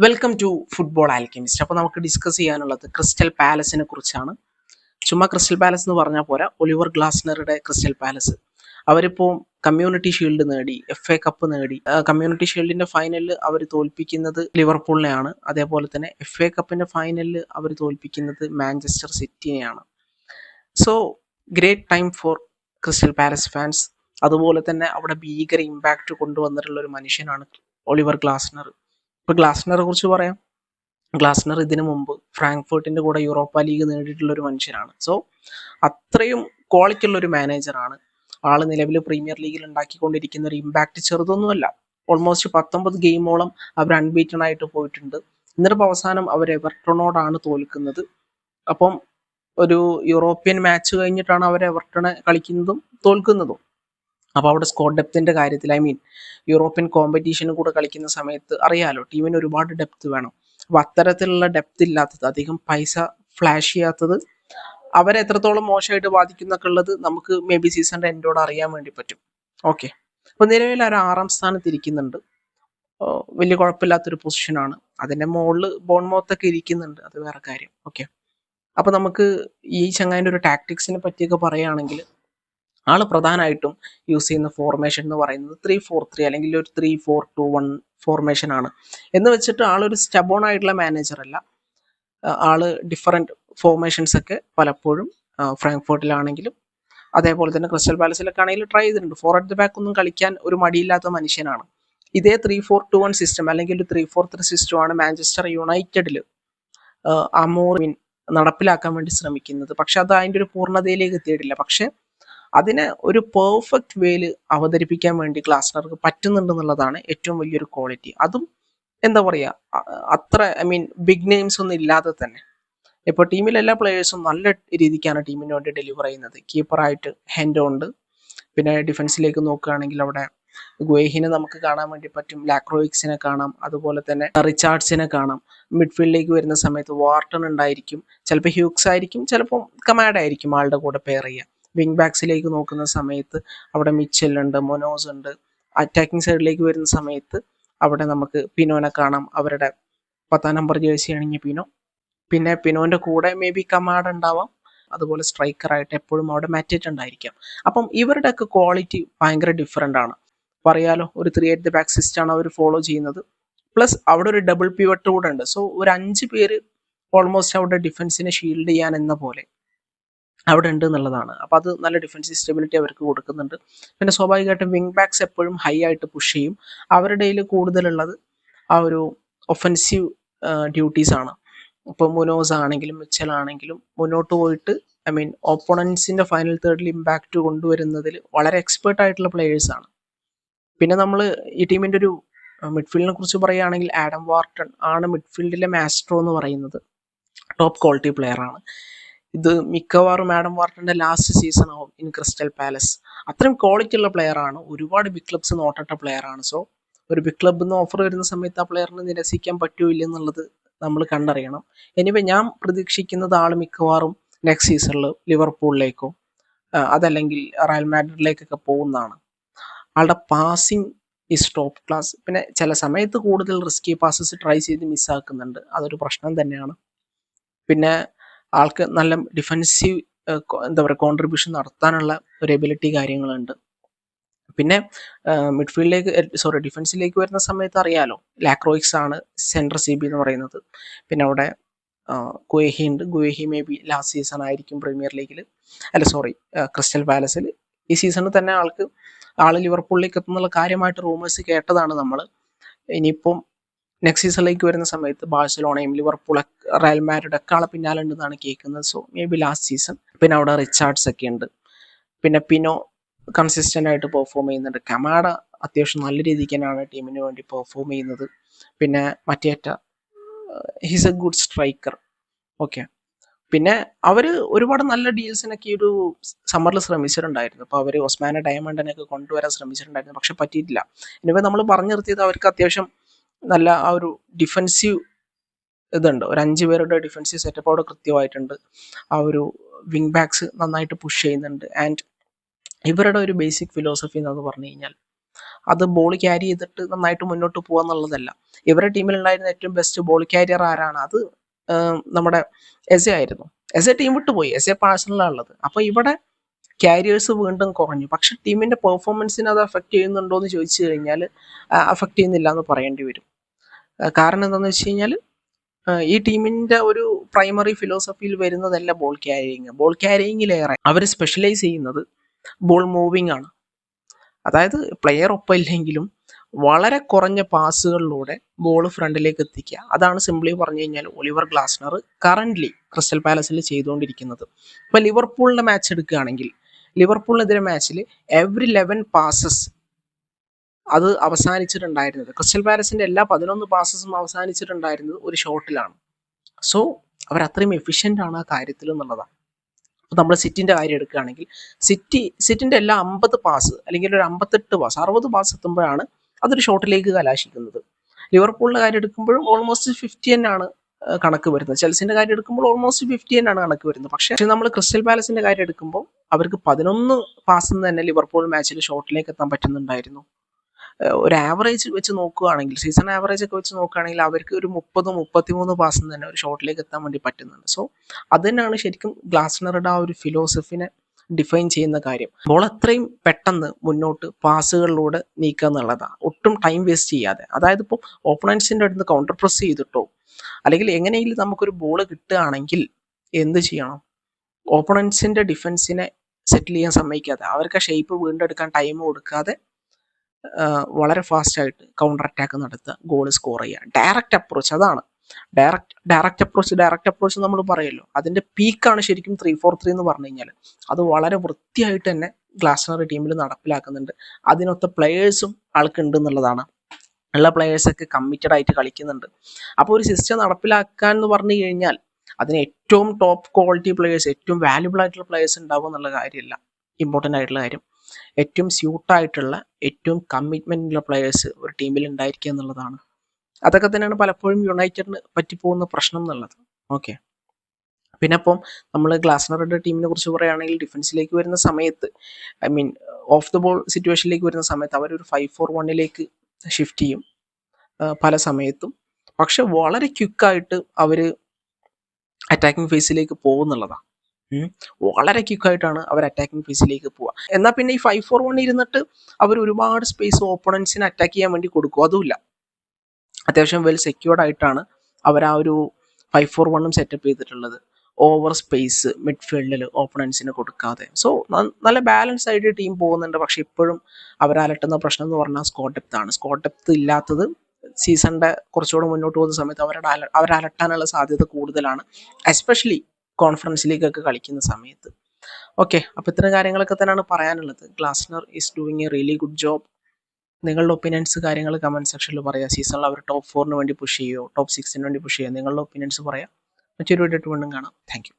Welcome to football Alchemist അപ്പോൾ നമുക്ക് discuss ചെയ്യാനുള്ളത് ക്രിസ്റ്റൽ പാലസിനെ കുറിച്ചാണ്. ചുമ്മാ ക്രിസ്റ്റൽ പാലസ് എന്ന് പറഞ്ഞാൽ പോരാ ഒലിവർ ഗ്ലാസ്നറുടെ ക്രിസ്റ്റൽ പാലസ് അവരിപ്പോൾ കമ്മ്യൂണിറ്റി ഷീൽഡ് നേടി എഫ് എ കപ്പ് നേടി. കമ്മ്യൂണിറ്റി ഷീൽഡിന്റെ ഫൈനലിൽ അവർ തോൽപ്പിക്കുന്നത് ലിവർപൂളിനെയാണ് അതേപോലെ തന്നെ എഫ് എ കപ്പിന്റെ ഫൈനലിൽ അവർ തോൽപ്പിക്കുന്നത് Manchester സിറ്റിനെയാണ് so great time for Crystal Palace fans അതുപോലെ തന്നെ അവിടെ ഭീകര ഇമ്പാക്റ്റ് കൊണ്ടുവന്നിട്ടുള്ള ഒരു മനുഷ്യനാണ് ഒളിവർ ഗ്ലാസ്നർ ഇപ്പൊ ഗ്ലാസ്നറെ കുറിച്ച് പറയാം. ഗ്ലാസ്നർ ഇതിനു മുമ്പ് ഫ്രാങ്ക്ഫർട്ടിന്റെ കൂടെ യൂറോപ്പ ലീഗ് നേടിയിട്ടുള്ള ഒരു മനുഷ്യനാണ്. സോ അത്രയും ക്വാളിറ്റി ഉള്ള ഒരു മാനേജറാണ് ആൾ നിലവിൽ പ്രീമിയർ ലീഗിൽ ഉണ്ടാക്കിക്കൊണ്ടിരിക്കുന്ന ഒരു ഇമ്പാക്റ്റ് ചെറുതൊന്നുമല്ല. ഓൾമോസ്റ്റ് പത്തൊമ്പത് ഗെയിമോളം അവർ അൺബീറ്റൺ ആയിട്ട് പോയിട്ടുണ്ട്. എന്നിട്ട് അവസാനം അവർ എവർട്ടണോടാണ് തോൽക്കുന്നത്. അപ്പം ഒരു യൂറോപ്യൻ മാച്ച് കഴിഞ്ഞിട്ടാണ് അവർ എവർട്ടണെ കളിക്കുന്നതും തോൽക്കുന്നതും. അപ്പോൾ അവിടെ സ്കോഡ് ഡെപ്തിന്റെ കാര്യത്തിൽ ഐ മീൻ യൂറോപ്യൻ കോമ്പറ്റീഷനും കൂടെ കളിക്കുന്ന സമയത്ത് അറിയാലോ ടീമിന് ഒരുപാട് ഡെപ്ത് വേണം. അപ്പോൾ അത്തരത്തിലുള്ള ഡെപ്ത് ഇല്ലാത്തത് അധികം പൈസ ഫ്ലാഷ് ചെയ്യാത്തത് അവരെ എത്രത്തോളം മോശമായിട്ട് ബാധിക്കുന്നൊക്കെ ഉള്ളത് നമുക്ക് മേ ബി സീസണിന്റെ എൻഡോട് അറിയാൻ വേണ്ടി പറ്റും. ഓക്കെ അപ്പോൾ നിലവിൽ അവർ ആറാം സ്ഥാനത്ത് ഇരിക്കുന്നുണ്ട്. വലിയ കുഴപ്പമില്ലാത്തൊരു പൊസിഷനാണ് അതിന്റെ മുകളിൽ ബോൺമോത്തൊക്കെ ഇരിക്കുന്നുണ്ട് അത് വേറെ കാര്യം. ഓക്കെ അപ്പോൾ നമുക്ക് ഈ ചങ്ങായിന്റെ ഒരു ടാക്ടിക്സിനെ പറ്റിയൊക്കെ പറയുകയാണെങ്കിൽ ആൾ പ്രധാനമായിട്ടും യൂസ് ചെയ്യുന്ന ഫോർമേഷൻ എന്ന് പറയുന്നത് ത്രീ ഫോർ ത്രീ അല്ലെങ്കിൽ ഒരു three four two one formation ആണ്. എന്ന് വെച്ചിട്ട് ആളൊരു സ്റ്റബോൺ ആയിട്ടുള്ള മാനേജർ അല്ല. ആൾ ഡിഫറെന്റ് ഫോർമേഷൻസ് ഒക്കെ പലപ്പോഴും ഫ്രാങ്ക്ഫോർട്ടിലാണെങ്കിലും അതേപോലെ തന്നെ ക്രിസ്റ്റൽ പാലസിലൊക്കെ ആണെങ്കിലും ട്രൈ ചെയ്തിട്ടുണ്ട്. ഫോർ അറ്റ് ദ ബാക്ക് ഒന്നും കളിക്കാൻ ഒരു മടിയില്ലാത്ത മനുഷ്യനാണ്. ഇതേ three four two one system അല്ലെങ്കിൽ ഒരു ത്രീ ഫോർ ത്രീ സിസ്റ്റമാണ് മാഞ്ചസ്റ്റർ യുണൈറ്റഡിൽ അമോറിൻ നടപ്പിലാക്കാൻ വേണ്ടി ശ്രമിക്കുന്നത്. പക്ഷെ അത് അതിന്റെ ഒരു പൂർണതയിലേക്ക് എത്തിയിട്ടില്ല. പക്ഷെ അതിനെ ഒരു പെർഫെക്റ്റ് വേയിൽ അവതരിപ്പിക്കാൻ വേണ്ടി ഗ്ലാസ്നർക്ക് പറ്റുന്നുണ്ടെന്നുള്ളതാണ് ഏറ്റവും വലിയൊരു ക്വാളിറ്റി അതും എന്താ പറയുക അത്ര ഐ മീൻ ബിഗ് നെയിംസ് ഒന്നും ഇല്ലാതെ തന്നെ. ഇപ്പോൾ ടീമിലെ എല്ലാ പ്ലേയേഴ്സും നല്ല രീതിക്കാണ് ടീമിന് വേണ്ടി ഡെലിവർ ചെയ്യുന്നത്. കീപ്പറായിട്ട് ഹെൻഡോ ഉണ്ട്. പിന്നെ ഡിഫൻസിലേക്ക് നോക്കുകയാണെങ്കിൽ അവിടെ ഗുവേഹിനെ നമുക്ക് കാണാൻ വേണ്ടി പറ്റും. ലാക്രോയിക്സിനെ കാണാം. അതുപോലെ തന്നെ റിച്ചാർഡ്സിനെ കാണാം. മിഡ്ഫീൽഡിലേക്ക് വരുന്ന സമയത്ത് വാർട്ടൺ ഉണ്ടായിരിക്കും. ചിലപ്പോൾ ഹ്യൂക്സ് ആയിരിക്കും. ചിലപ്പോൾ കമാഡ് ആയിരിക്കും ആളുടെ കൂടെ പെയർ ചെയ്യുക. വിങ് ബാക്സിലേക്ക് നോക്കുന്ന സമയത്ത് അവിടെ മിച്ചലുണ്ട് മൊനോസ് ഉണ്ട്. അറ്റാക്കിംഗ് സൈഡിലേക്ക് വരുന്ന സമയത്ത് അവിടെ നമുക്ക് പിനോനെ കാണാം. അവരുടെ പത്താം നമ്പർ ജേഴ്സി അണിഞ്ഞ പിനോ. പിന്നെ പിനോന്റെ കൂടെ മേ ബി കമാഡ് ഉണ്ടാവാം. അതുപോലെ സ്ട്രൈക്കറായിട്ട് എപ്പോഴും അവിടെ മാറ്റിയിട്ടുണ്ടായിരിക്കാം അപ്പം ഇവരുടെയൊക്കെ ക്വാളിറ്റി ഭയങ്കര ഡിഫറെന്റ് ആണ്. പറയാലോ ഒരു ത്രീ എയ്റ്റ് ദ ബാക്ക് സിസ്റ്റാണ് അവർ ഫോളോ ചെയ്യുന്നത്. പ്ലസ് അവിടെ ഒരു ഡബിൾ പിവട്ട് കൂടെ ഉണ്ട്. സോ ഒരു അഞ്ച് പേര് ഓൾമോസ്റ്റ് അവിടെ ഡിഫൻസിനെ ഷീൽഡ് ചെയ്യാൻ എന്ന പോലെ. അവിടെ ഉണ്ട് എന്നുള്ളതാണ്. അപ്പോൾ അത് നല്ല ഡിഫൻസീവ് സ്റ്റെബിലിറ്റി അവർക്ക് കൊടുക്കുന്നുണ്ട്. പിന്നെ സ്വാഭാവികമായിട്ടും വിങ് ബാക്സ് എപ്പോഴും ഹൈ ആയിട്ട് പുഷ് ചെയ്യും. അവരുടെ കൂടുതലുള്ളത് ആ ഒരു ഒഫൻസീവ് ഡ്യൂട്ടീസ് ആണ്. ഇപ്പോൾ മുനോസ് ആണെങ്കിലും മിച്ചൽ ആണെങ്കിലും മുന്നോട്ട് പോയിട്ട് ഐ മീൻ ഓപ്പോണൻസിന്റെ ഫൈനൽ തേർഡിൽ ഇമ്പാക്റ്റ് കൊണ്ടുവരുന്നതിൽ വളരെ എക്സ്പേർട്ട് ആയിട്ടുള്ള പ്ലേയേഴ്സ് ആണ്. പിന്നെ നമ്മൾ ഈ ടീമിന്റെ ഒരു മിഡ്ഫീൽഡിനെ കുറിച്ച് പറയുകയാണെങ്കിൽ ആഡം വാർട്ടൺ ആണ് മിഡ്ഫീൽഡിലെ മാസ്ട്രോ എന്ന് പറയുന്നത്. ടോപ്പ് ക്വാളിറ്റി പ്ലെയർ ആണ്. ഇത് മിക്കവാറും മാഡം വാർട്ടന്റെ ലാസ്റ്റ് സീസൺ ആവും ഇൻ ക്രിസ്റ്റൽ പാലസ് അത്രയും ക്വാളിറ്റി ഉള്ള പ്ലെയർ ആണ്. ഒരുപാട് ബിഗ് ക്ലബ്സ് നോട്ടിട്ട പ്ലെയർ ആണ്. സോ ഒരു ബിഗ് ക്ലബ് നിന്ന് ഓഫർ വരുന്ന സമയത്ത് ആ പ്ലെയറിനെ നിരസിക്കാൻ പറ്റൂല്ല എന്നുള്ളത് നമ്മൾ കണ്ടറിയണം. എനിവേ ഞാൻ പ്രതീക്ഷിക്കുന്നത് ആൾ മിക്കവാറും നെക്സ്റ്റ് സീസണിൽ ലിവർപൂളിലേക്കോ അതല്ലെങ്കിൽ റയൽ മാഡ്രിഡിലേക്കൊക്കെ പോകുന്നതാണ്. ആളുടെ പാസിംഗ് ഈസ് ടോപ്പ് ക്ലാസ് പിന്നെ ചില സമയത്ത് കൂടുതൽ റിസ്കി പാസസ് ട്രൈ ചെയ്ത് മിസ്സാക്കുന്നുണ്ട് അതൊരു പ്രശ്നം തന്നെയാണ്. പിന്നെ ആൾക്ക് നല്ല ഡിഫൻസീവ് എന്താ പറയുക കോൺട്രിബ്യൂഷൻ നടത്താനുള്ള ഒരു എബിലിറ്റി കാര്യങ്ങളുണ്ട്. പിന്നെ മിഡ്ഫീൽഡിലേക്ക് സോറി ഡിഫൻസിലേക്ക് വരുന്ന സമയത്ത് അറിയാലോ ലാക്രോയിക്സ് ആണ് സെൻട്രൽ സി ബി എന്ന് പറയുന്നത്. പിന്നെ അവിടെ ഗുവേഹി ഉണ്ട്. Guehi may be last season ആയിരിക്കും പ്രീമിയർ ലീഗിൽ അല്ല സോറി ക്രിസ്റ്റൽ പാലസിൽ ഈ സീസണിൽ തന്നെ ആൾക്ക് ആൾ ലിവർപൂളിലേക്ക് എത്തുന്നുള്ള കാര്യമായിട്ട് റൂമേഴ്സ് കേട്ടതാണ് നമ്മൾ ഇനിയിപ്പം നെക്സ്റ്റ് സീസണിലേക്ക് വരുന്ന സമയത്ത് ബാഴ്സലോണയും ലിവർപൂൾ റയൽ മാരുടെ ഒക്കെ ആളെ പിന്നാലെ ഉണ്ടെന്നാണ് കേൾക്കുന്നത്. So may be last season പിന്നെ അവിടെ റിച്ചാർഡ്സ് ഒക്കെ ഉണ്ട്. പിന്നെ പിനോ കൺസിസ്റ്റന്റ് ആയിട്ട് പെർഫോം ചെയ്യുന്നുണ്ട്. കമാഡ അത്യാവശ്യം നല്ല രീതിക്ക് തന്നെയാണ് ടീമിന് വേണ്ടി പെർഫോം ചെയ്യുന്നത്. പിന്നെ Mateta he's a good striker okay പിന്നെ അവർ ഒരുപാട് നല്ല ഡീൽസിനൊക്കെ ഈ ഒരു സമ്മറിൽ ശ്രമിച്ചിട്ടുണ്ടായിരുന്നു. അപ്പോൾ അവർ ഒസ്മാന ഡയമണ്ടിനൊക്കെ കൊണ്ടുവരാൻ ശ്രമിച്ചിട്ടുണ്ടായിരുന്നു. പക്ഷെ പറ്റിയിട്ടില്ല. ഇനിയിപ്പോൾ നമ്മൾ പറഞ്ഞു നിർത്തിയത് അവർക്ക് അത്യാവശ്യം നല്ല ആ ഒരു ഡിഫൻസീവ് ഇതുണ്ട്. ഒരു അഞ്ച് പേരുടെ ഡിഫൻസീവ് സെറ്റപ്പ് അവിടെ കൃത്യമായിട്ടുണ്ട്. ആ ഒരു വിങ് ബാക്സ് നന്നായിട്ട് പുഷ് ചെയ്യുന്നുണ്ട്. ആൻഡ് ഇവരുടെ ഒരു ബേസിക് ഫിലോസഫി എന്ന് പറഞ്ഞു കഴിഞ്ഞാൽ അത് ബോൾ ക്യാരി ചെയ്തിട്ട് നന്നായിട്ട് മുന്നോട്ട് പോകുക എന്നുള്ളതല്ല. ഇവരുടെ ടീമിൽ ഉണ്ടായിരുന്ന ഏറ്റവും ബെസ്റ്റ് ബോൾ ക്യാരിയർ ആരാണ്? അത് നമ്മുടെ എസ് എ ആയിരുന്നു. എസ് എ ടീം വിട്ടു പോയി എസ് എ പാഴ്സണലാണ് ഉള്ളത് അപ്പോൾ ഇവിടെ ക്യാരിയേഴ്സ് വീണ്ടും കുറഞ്ഞു. പക്ഷെ ടീമിന്റെ പെർഫോമൻസിനെ അത് അഫക്റ്റ് ചെയ്യുന്നുണ്ടോ എന്ന് ചോദിച്ചു കഴിഞ്ഞാൽ അഫക്റ്റ് ചെയ്യുന്നില്ല എന്ന് പറയേണ്ടി വരും. കാരണം എന്താണെന്ന് വെച്ച് കഴിഞ്ഞാൽ ഈ ടീമിന്റെ ഒരു പ്രൈമറി ഫിലോസഫിയിൽ വരുന്നതല്ല ബോൾ ക്യാരിയിങ് ബോൾ ക്യാരിയിങ്ങിലേറെ അവർ സ്പെഷ്യലൈസ് ചെയ്യുന്നത് ബോൾ മൂവിങ് ആണ്. അതായത് പ്ലെയർ ഒപ്പം ഇല്ലെങ്കിലും വളരെ കുറഞ്ഞ പാസുകളിലൂടെ ബോൾ ഫ്രണ്ടിലേക്ക് എത്തിക്കുക. അതാണ് സിംപ്ലി പറഞ്ഞു കഴിഞ്ഞാൽ ഒലിവർ ഗ്ലാസ്നർ കറന്റ്ലി ക്രിസ്റ്റൽ പാലസിൽ ചെയ്തുകൊണ്ടിരിക്കുന്നത്. ഇപ്പൊ ലിവർപൂളിന്റെ മാച്ച് എടുക്കുകയാണെങ്കിൽ ലിവർപൂളിനെതിരെ മാച്ചിൽ എവറി ലെവൻ പാസസ് അത് അവസാനിച്ചിട്ടുണ്ടായിരുന്നത്. ക്രിസ്റ്റൽ പാലസിന്റെ എല്ലാ പതിനൊന്ന് പാസസും അവസാനിച്ചിട്ടുണ്ടായിരുന്നത് ഒരു ഷോട്ടിലാണ് സോ അവർ അത്രയും എഫിഷ്യന്റ് ആണ് ആ കാര്യത്തിൽ എന്നുള്ളതാണ്. അപ്പോൾ നമ്മൾ സിറ്റിന്റെ കാര്യം എടുക്കുകയാണെങ്കിൽ സിറ്റി സിറ്റിന്റെ എല്ലാ അമ്പത് പാസ് അല്ലെങ്കിൽ ഒരു അമ്പത്തെട്ട് പാസ് അറുപത് പാസ് എത്തുമ്പോഴാണ് അതൊരു ഷോട്ടിലേക്ക് കലാശിക്കുന്നത്. ലിവർപൂളിന്റെ കാര്യം എടുക്കുമ്പോഴും ഓൾമോസ്റ്റ് ഫിഫ്റ്റി ഏഹ്, കണക്ക് വരുന്നത്. ചെൽസിന്റെ കാര്യം എടുക്കുമ്പോൾ ഓൾമോസ്റ്റ് ഫിഫ്റ്റി തന്നെയാണ് കണക്ക് വരുന്നത്. പക്ഷേ നമ്മൾ ക്രിസ്റ്റൽ പാലസിന്റെ കാര്യം എടുക്കുമ്പോൾ അവർക്ക് പതിനൊന്ന് പാസ് തന്നെ ലിവർപൂൾ മാച്ചിൽ ഷോട്ടിലേക്ക് എത്താൻ പറ്റുന്നുണ്ടായിരുന്നു. ഒരു ആവറേജ് വെച്ച് നോക്കുകയാണെങ്കിൽ സീസൺ ആവറേജ് ഒക്കെ വെച്ച് നോക്കുകയാണെങ്കിൽ അവർക്ക് ഒരു മുപ്പത് മുപ്പത്തിമൂന്ന് പാസം തന്നെ ഒരു ഷോട്ടിലേക്ക് എത്താൻ വേണ്ടി പറ്റുന്നുണ്ട്. സോ അത് തന്നെയാണ് ശരിക്കും ഗ്ലാസ്നറുടെ ആ ഒരു ഫിലോസഫിനെ ഡിഫൈൻ ചെയ്യുന്ന കാര്യം. ബോൾ അത്രയും പെട്ടെന്ന് മുന്നോട്ട് പാസുകളിലൂടെ നീക്കുക എന്നുള്ളതാണ് ഒട്ടും ടൈം വേസ്റ്റ് ചെയ്യാതെ. അതായത് ഇപ്പോൾ ഓപ്പണൻസിന്റെ അടുത്ത് കൗണ്ടർ പ്രസ് ചെയ്തിട്ടോ അല്ലെങ്കിൽ എങ്ങനെയെങ്കിലും നമുക്കൊരു ബോൾ കിട്ടുകയാണെങ്കിൽ എന്ത് ചെയ്യണം? ഓപ്പണൻസിന്റെ ഡിഫൻസിനെ സെറ്റിൽ ചെയ്യാൻ സമ്മതിക്കാതെ. അവർക്ക് ആ ഷേപ്പ് വീണ്ടെടുക്കാൻ ടൈം കൊടുക്കാതെ വളരെ ഫാസ്റ്റായിട്ട് കൗണ്ടർ അറ്റാക്ക് നടത്തുക ഗോൾ സ്കോർ ചെയ്യുക. ഡയറക്റ്റ് അപ്രോച്ച് അതാണ്. Direct direct approach direct approach നമ്മൾ പറയുമല്ലോ അതിന്റെ പീക്കാണ് ശരിക്കും ത്രീ ഫോർ ത്രീ എന്ന് പറഞ്ഞു കഴിഞ്ഞാൽ അത് വളരെ വൃത്തിയായിട്ട് തന്നെ ഗ്ലാസ്നർ ടീമിൽ നടപ്പിലാക്കുന്നുണ്ട്. അതിനൊത്ത പ്ലെയേഴ്സും ആൾക്കുണ്ട് എന്നുള്ളതാണ്. ഉള്ള പ്ലെയേഴ്സൊക്കെ കമ്മിറ്റഡ് ആയിട്ട് കളിക്കുന്നുണ്ട്. അപ്പോൾ ഒരു സിസ്റ്റം നടപ്പിലാക്കാൻ എന്ന് പറഞ്ഞു കഴിഞ്ഞാൽ അതിന് ഏറ്റവും ടോപ്പ് ക്വാളിറ്റി പ്ലെയേഴ്സ് ഏറ്റവും വാല്യുബിൾ ആയിട്ടുള്ള പ്ലെയേഴ്സ് ഉണ്ടാവും എന്നുള്ള കാര്യമില്ല. ഇമ്പോർട്ടന്റ് ആയിട്ടുള്ള കാര്യം. ഏറ്റവും സ്യൂട്ടായിട്ടുള്ള ഏറ്റവും കമ്മിറ്റ്മെന്റുള്ള പ്ലെയേഴ്സ് ഒരു ടീമിൽ ഉണ്ടായിരിക്കുക എന്നുള്ളതാണ്. അതൊക്കെ തന്നെയാണ് പലപ്പോഴും യുണൈറ്റഡിന് പറ്റിപ്പോകുന്ന പ്രശ്നം എന്നുള്ളത്. ഓക്കെ പിന്നെ അപ്പം നമ്മൾ ഗ്ലാസ്നറുടെ ടീമിനെ കുറിച്ച് പറയുകയാണെങ്കിൽ ഡിഫൻസിലേക്ക് വരുന്ന സമയത്ത് I mean off the ball സിറ്റുവേഷനിലേക്ക് വരുന്ന സമയത്ത് അവരൊരു ഫൈവ് ഫോർ വണ്ണിലേക്ക് ഷിഫ്റ്റ് ചെയ്യും പല സമയത്തും. പക്ഷെ വളരെ ക്വിക്കായിട്ട് അവർ അറ്റാക്കിംഗ് ഫേസിലേക്ക് പോകുന്നുള്ളതാണ്. വളരെ ക്വിക്കായിട്ടാണ് അവർ അറ്റാക്കിംഗ് ഫേസിലേക്ക് പോവുക. എന്നാൽ പിന്നെ ഈ ഫൈവ് ഫോർ വൺ ഇരുന്നിട്ട് അവർ ഒരുപാട് സ്പേസ് ഓപ്പണൻസിന് അറ്റാക്ക് ചെയ്യാൻ വേണ്ടി കൊടുക്കും. അതുമില്ല. അത്യാവശ്യം വെൽ സെക്യൂർഡ് ആയിട്ടാണ് അവർ ആ ഒരു ഫൈവ് ഫോർ വണ്ണും സെറ്റപ്പ് ചെയ്തിട്ടുള്ളത്. ഓവർ സ്പേസ് മിഡ്ഫീൽഡിൽ ഓപ്പണൻസിന് കൊടുക്കാതെ. സോ നല്ല ബാലൻസ് ആയിട്ട് ടീം പോകുന്നുണ്ട്. പക്ഷെ ഇപ്പോഴും അവരലട്ടുന്ന പ്രശ്നം എന്ന് പറഞ്ഞാൽ സ്കോട്ട് ആണ്. സ്കോട്ട് ഡെപ്ത് ഇല്ലാത്തത് സീസണിന്റെ കുറച്ചുകൂടെ മുന്നോട്ട് പോകുന്ന സമയത്ത് അവരുടെ അവരലട്ടാനുള്ള സാധ്യത കൂടുതലാണ്. എസ്പെഷ്യലി കോൺഫറൻസ് ലീഗൊക്കെ കളിക്കുന്ന സമയത്ത്. ഓക്കെ അപ്പോൾ ഇത്തരം കാര്യങ്ങളൊക്കെ തന്നെയാണ് പറയാനുള്ളത്. Glasner is doing a really good job നിങ്ങളുടെ ഒപ്പീനിയൻസ് കാര്യങ്ങൾ കമന്റ് സെക്ഷനിൽ പറയാം. സീസണിൽ അവർ ടോപ്പ് ഫോറിന് വേണ്ടി പുഷ് ചെയ്യുമോ ടോപ്പ് സിക്സിന് വേണ്ടി പുഷ് ചെയ്യുമോ നിങ്ങളുടെ ഒപ്പീനിയൻസ് പറയാം. മറ്റൊരു വീഡിയോ വീണ്ടും കാണാം. താങ്ക്